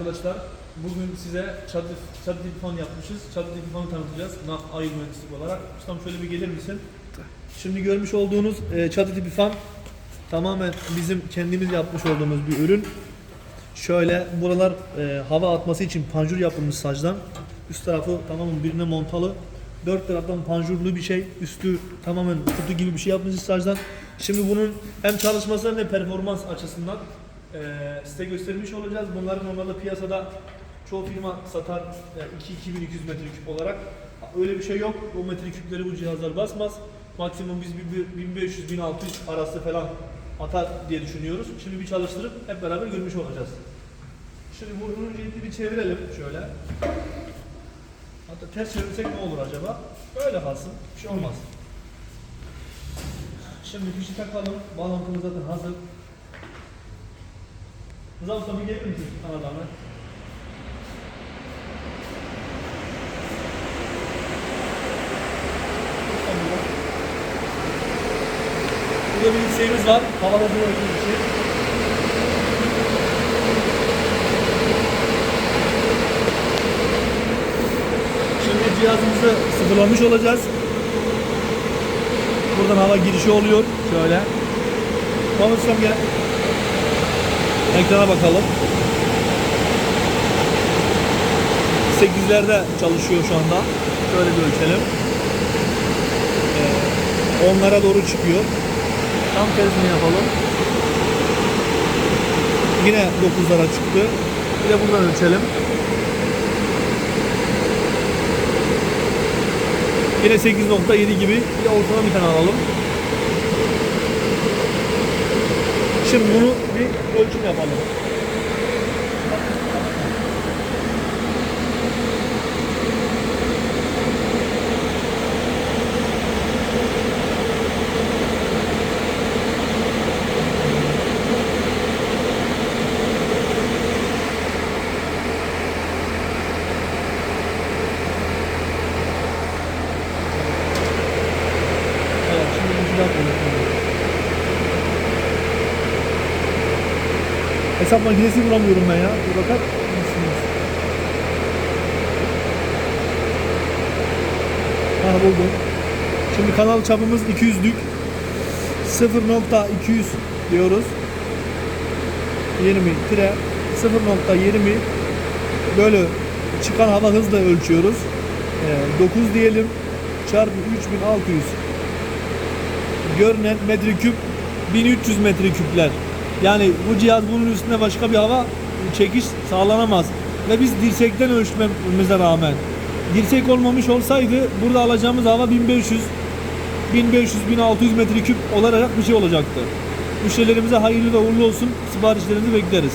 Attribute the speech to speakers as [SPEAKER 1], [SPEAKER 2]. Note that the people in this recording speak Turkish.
[SPEAKER 1] arkadaşlar. Bugün size çatı, çatı fan yapmışız. Çatı fanı tanıtacağız. Na, ayır mühendislik olarak. Ustam şöyle bir gelir misin? Şimdi görmüş olduğunuz e, çatı tipi fan tamamen bizim kendimiz yapmış olduğumuz bir ürün. Şöyle buralar e, hava atması için panjur yapılmış sacdan. Üst tarafı tamamen birine montalı. Dört taraftan panjurlu bir şey. Üstü tamamen kutu gibi bir şey yapmışız sacdan. Şimdi bunun hem çalışması hem de performans açısından e, size göstermiş olacağız. Bunları normalde piyasada çoğu firma satar e, 2-2200 metreküp olarak. Öyle bir şey yok. O metreküpleri bu cihazlar basmaz. Maksimum biz bir- bir 1500-1600 arası falan atar diye düşünüyoruz. Şimdi bir çalıştırıp hep beraber görmüş olacağız. Şimdi burnunun cildi bir çevirelim şöyle. Hatta ters çevirsek ne olur acaba? Böyle kalsın. Bir şey olmaz. Şimdi fişi takalım. Bağlantımız zaten hazır. Rıza Usta bir gelir misin aradan? Burada bir yükseğimiz var. Havada bir şey. Şimdi cihazımızı sıfırlamış olacağız. Buradan hava girişi oluyor. Şöyle. Konuşsam gel. Ekrana bakalım. 8'lerde çalışıyor şu anda. Şöyle bir ölçelim. Ee, onlara doğru çıkıyor. Tam tersini yapalım. Yine 9'lara çıktı. Bir de buradan ölçelim. Yine 8.7 gibi bir ortalama bir tane alalım. Şimdi bunu bir ölçüm yapalım. Evet, şimdi bir daha koyalım. Hesap makinesi bulamıyorum ben ya. Bir bakar mısınız? Ha buldum. Şimdi kanal çapımız 200'lük. 0.200 diyoruz. 20 tire 0.20 bölü çıkan hava hızla ölçüyoruz. Ee, 9 diyelim çarpı 3600 görünen metreküp 1300 metreküpler. Yani bu cihaz bunun üstüne başka bir hava çekiş sağlanamaz. Ve biz dirsekten ölçmemize rağmen dirsek olmamış olsaydı burada alacağımız hava 1500 1500-1600 metreküp olarak bir şey olacaktı. Müşterilerimize hayırlı ve uğurlu olsun. Siparişlerinizi bekleriz.